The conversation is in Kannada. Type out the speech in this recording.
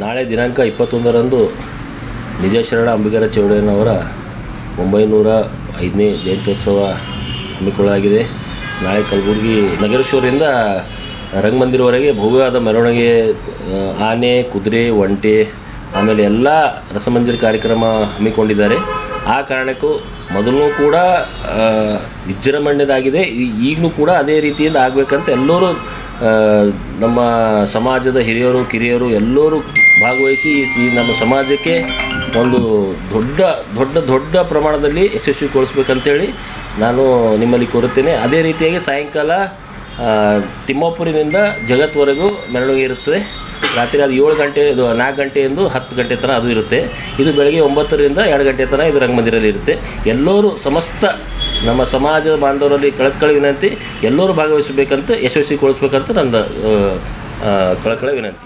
ನಾಳೆ ದಿನಾಂಕ ಇಪ್ಪತ್ತೊಂದರಂದು ನಿಜಶರಣ ಅಂಬಿಗರ ಚೌಡಯ್ಯನವರ ಒಂಬೈನೂರ ಐದನೇ ಜಯಂತ್ಯೋತ್ಸವ ಹಮ್ಮಿಕೊಳ್ಳಲಾಗಿದೆ. ನಾಳೆ ಕಲಬುರಗಿ ನಗರೇಶ್ವರಿಂದ ರಂಗಮಂದಿರವರೆಗೆ ಭವ್ಯವಾದ ಮೆರವಣಿಗೆ ಆನೆ, ಕುದುರೆ, ಒಂಟೆ, ಆಮೇಲೆ ಎಲ್ಲ ರಸಮಂಜರಿ ಕಾರ್ಯಕ್ರಮ ಹಮ್ಮಿಕೊಂಡಿದ್ದಾರೆ. ಆ ಕಾರಣಕ್ಕೂ ಮೊದಲು ಕೂಡ ವಿಜೃಂಭಣ್ಯದಾಗಿದೆ ಈಗಲೂ ಕೂಡ ಅದೇ ರೀತಿಯಿಂದ ಆಗಬೇಕಂತ ಎಲ್ಲರೂ ನಮ್ಮ ಸಮಾಜದ ಹಿರಿಯರು, ಕಿರಿಯರು ಎಲ್ಲರೂ ಭಾಗವಹಿಸಿ ಈ ನಮ್ಮ ಸಮಾಜಕ್ಕೆ ಒಂದು ದೊಡ್ಡ ದೊಡ್ಡ ದೊಡ್ಡ ಪ್ರಮಾಣದಲ್ಲಿ ಯಶಸ್ವಿಗೊಳಿಸ್ಬೇಕಂತೇಳಿ ನಾನು ನಿಮ್ಮಲ್ಲಿ ಕೋರುತ್ತೇನೆ. ಅದೇ ರೀತಿಯಾಗಿ ಸಾಯಂಕಾಲ ತಿಮ್ಮಾಪುರಿನಿಂದ ಜಗತ್ವರೆಗೂ ಮೆರವಣಿಗೆ ಇರುತ್ತದೆ. ರಾತ್ರಿ ಅದು ಏಳು ಗಂಟೆ, ಇದು ನಾಲ್ಕು ಗಂಟೆಯಿಂದ ಹತ್ತು ಗಂಟೆ ತನಕ ಅದು ಇರುತ್ತೆ. ಇದು ಬೆಳಗ್ಗೆ ಒಂಬತ್ತರಿಂದ ಎರಡು ಗಂಟೆ ತನಕ ಇದು ರಂಗಮಂದಿರಲ್ಲಿ ಇರುತ್ತೆ. ಎಲ್ಲರೂ ಸಮಸ್ತ ನಮ್ಮ ಸಮಾಜದ ಬಾಂಧವರಲ್ಲಿ ಕಳಕಳಿ ವಿನಂತಿ, ಎಲ್ಲರೂ ಭಾಗವಹಿಸಬೇಕಂತ ಯಶಸ್ವಿಗೊಳಿಸ್ಬೇಕಂತ ನನ್ನ ಕಳಕಳಿ ವಿನಂತಿ.